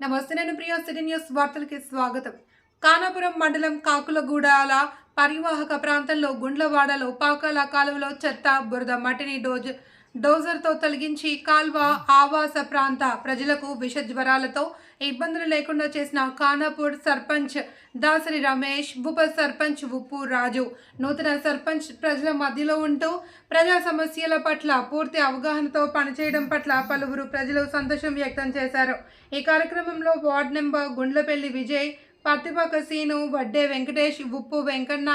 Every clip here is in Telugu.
నమస్తే నేను ప్రియా సిటీ న్యూస్ వార్తలకి స్వాగతం. కానాపురం మండలం కాకులగూడాల పరివాహక ప్రాంతంలో గుండ్లవాడలో పాకాల కాలువలో చెత్త బురద మట్టిని డోజ్ డోజర్తో తొలగించి కాల్వ ఆవాస ప్రాంత ప్రజలకు విష జ్వరాలతో ఇబ్బందులు లేకుండా చేసిన ఖానాపూర్ సర్పంచ్ దాసరి రమేష్ ఉప సర్పంచ్ ఉప్పు రాజు. నూతన సర్పంచ్ ప్రజల మధ్యలో ఉంటూ ప్రజా సమస్యల పట్ల పూర్తి అవగాహనతో పనిచేయడం పట్ల పలువురు ప్రజలు సంతోషం వ్యక్తం చేశారు. ఈ కార్యక్రమంలో వార్డు నెంబర్ గుండ్లపల్లి విజయ్ పత్తిపక్క సీను వడ్డే వెంకటేష్ ఉప్పు వెంకన్న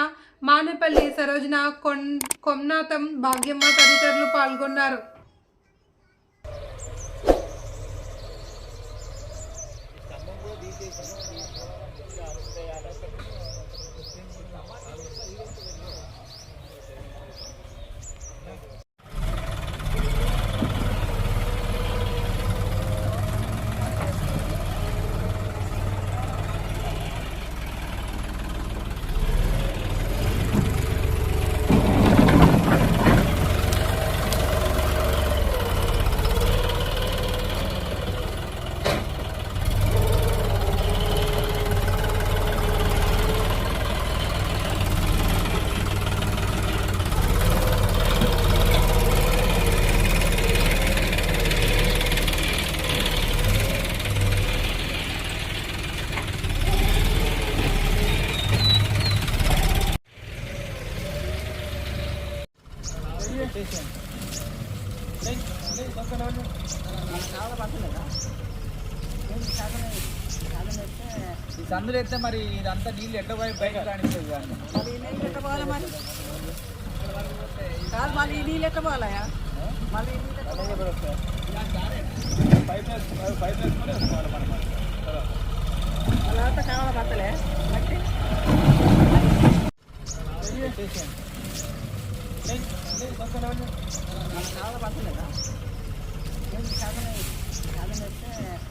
మానేపల్లి సరోజన కొన్ కొమ్నాథం భాగ్యమ్మ తదితరులు పాల్గొన్నారు. ఈ సందులు ఎత్తే మరి ఇదంతా నీళ్ళు ఎట్ట పోయి బయట రాణిస్తుంది మళ్ళీ నీళ్ళు ఎట్ట పోవాలయా అలా కావాలి బట్టలే? మట్టి?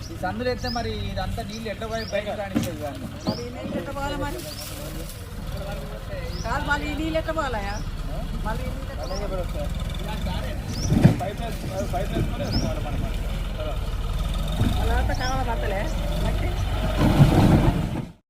ఈ సందులు ఎత్తే మరి ఇదంతా నీళ్ళు ఎట్ట పోయి బయట రాణిస్తుంది కానీ మరి ఈ నీళ్ళు ఎట్ట పోవాలి మరి కాదు మళ్ళీ నీళ్ళు ఎట్ట పోవాలయా మళ్ళీ అలా అంతా కావాలి మట్టి